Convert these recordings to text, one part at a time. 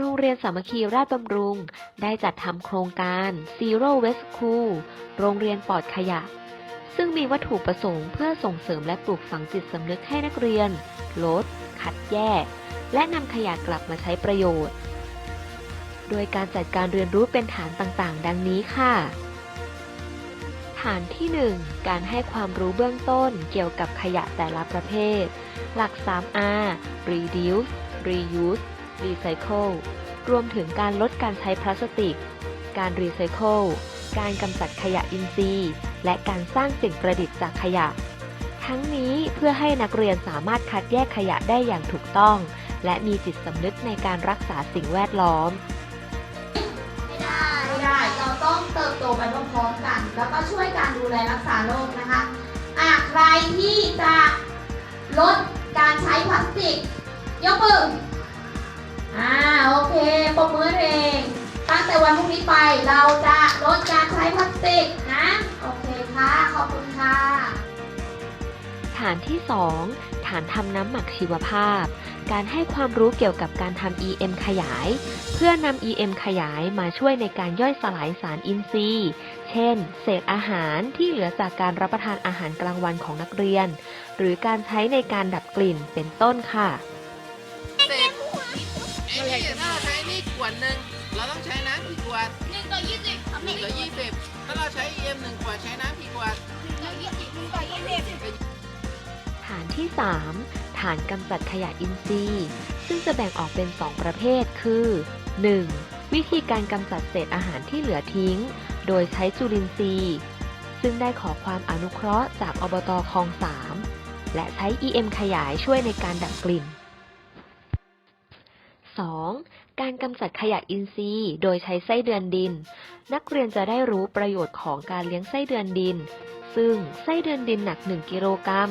โรงเรียนสามัคคีราชบำรุง ได้จัดทำโครงการ Zero Waste School โรงเรียนปลอดขยะ ซึ่งมีวัตถุประสงค์เพื่อส่งเสริมและปลูกฝังจิตสำนึกให้นักเรียน ลด คัดแยก และนำขยะกลับมาใช้ประโยชน์ โดยการจัดการเรียนรู้เป็นฐานต่างๆ ดังนี้ค่ะ ฐานที่ 1 การให้ความรู้เบื้องต้นเกี่ยวกับขยะแต่ละประเภท หลัก 3R reduce reuse recycle รวมถึงการลดการใช้พลาสติก การรีไซเคิล การกำจัดขยะอินทรีย์ และการสร้างสิ่งประดิษฐ์จากขยะ ทั้งนี้เพื่อให้นักเรียนสามารถคัดแยกขยะได้อย่างถูกต้อง และมีจิตสำนึกในการรักษาสิ่งแวดล้อม ไม่ได้ไม่ได้ เราต้องเติบโตไปพร้อมๆกัน แล้วก็ช่วยการดูแลรักษาโลกนะคะอะใครที่จะลดการใช้พลาสติกยกมือ อ่าโอเคปรบมือเองตั้งแต่วันพรุ่งนี้ไปเราจะลดการใช้พลาสติกนะ โอเคค่ะ ขอบคุณค่ะ ฐานที่ 2 ฐานทำน้ำหมักชีวภาพ การให้ความรู้เกี่ยวกับการทำ EM ขยาย เพื่อนำ EM ขยายมาช่วยในการย่อยสลายสารอินทรีย์ เช่น เศษอาหารที่เหลือจากการรับประทานอาหารกลางวันของนักเรียน หรือการใช้ในการดับกลิ่นเป็นต้นค่ะ นี่ถ้าเราใช้นี่ขวดหนึ่งเราต้องใช้น้ำกี่ขวดหนึ่งต่อยี่สิบหนึ่งต่อยี่สิบถ้าเราใช้ EM หนึ่งขวดใช้น้ำกี่ขวดหนึ่งต่อยี่สิบหนึ่งต่อยี่สิบฐานที่ 3 ฐานกำจัดขยะอินทรีย์ ซึ่งจะแบ่งออกเป็น 2 ประเภทคือ 1. วิธีการกำจัดเศษอาหารที่เหลือทิ้ง โดยใช้จุลินทรีย์ ซึ่งได้ขอความอนุเคราะห์จากอบตคลอง 3 และใช้ EM ขยายช่วยในการดับกลิ่น 2. การกำจัดขยะอินทรีย์ โดยใช้ไส้เดือนดิน นักเรียนจะได้รู้ประโยชน์ของการเลี้ยงไส้เดือนดิน ซึ่งไส้เดือนดินหนัก 1 กิโลกรัม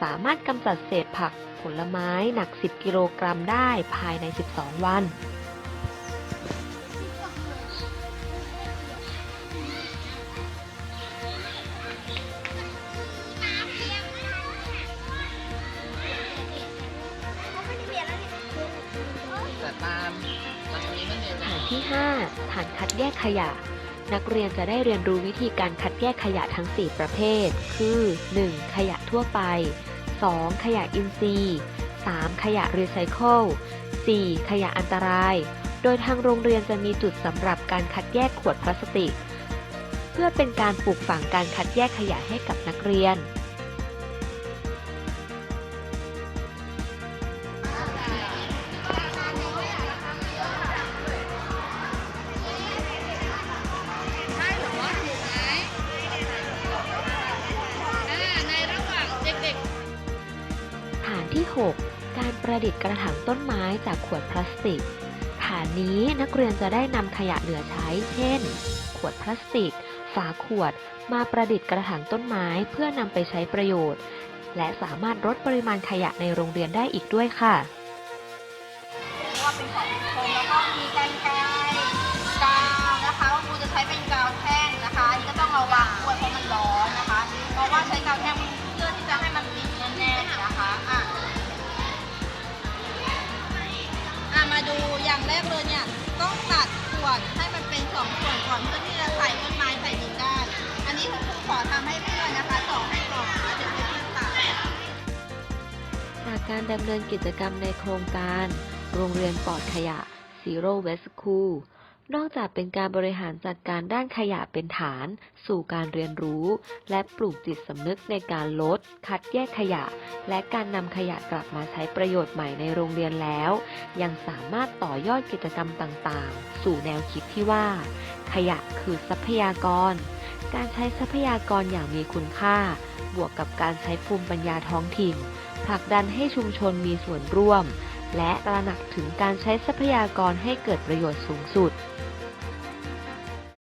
สามารถกำจัดเศษผักผลไม้หนัก 10 กิโลกรัมได้ภายใน 12 วัน มันมีมันเนี่านที่ 5 ฐานคัดแยกขยะ นักเรียนจะได้เรียนรู้วิธีการคัดแยกขยะทั้ง 4 ประเภท คือ 1. ขยะทั่วไป 2. ขยะอินทรีย์ 3. ขยะรีไซเคิล 4. ขยะอันตราย โดยทางโรงเรียนจะมีจุดสำหรับการคัดแยกขวดพลาสติก เพื่อเป็นการปลูกฝังการคัดแยกขยะให้กับนักเรียน 6 การประดิษฐ์กระถางต้นไม้จากขวดพลาสติก ฐานนี้นักเรียนจะได้นำขยะเหลือใช้ เช่น ขวดพลาสติก ฝาขวด มาประดิษฐ์กระถางต้นไม้เพื่อนำไปใช้ประโยชน์ และสามารถลดปริมาณขยะในโรงเรียนได้อีกด้วยค่ะว่าเป็นของทุกคนแล้วก็มีกันไกร การดำเนินกิจกรรมในโครงการ โรงเรียนปลอดขยะ Zero Waste School นอกจากเป็นการบริหารจัดการด้านขยะเป็นฐาน สู่การเรียนรู้ และปลูกจิตสำนึกในการลด คัดแยกขยะ และการนำขยะกลับมาใช้ประโยชน์ใหม่ในโรงเรียนแล้ว ยังสามารถต่อยอดกิจกรรมต่างๆ สู่แนวคิดที่ว่า ขยะคือทรัพยากร การใช้ทรัพยากรอย่างมีคุณค่า บวกกับการใช้ภูมิปัญญาท้องถิ่น ผลักดันให้ชุมชนมีส่วนร่วม และตระหนักถึงการใช้ทรัพยากรให้เกิดประโยชน์สูงสุด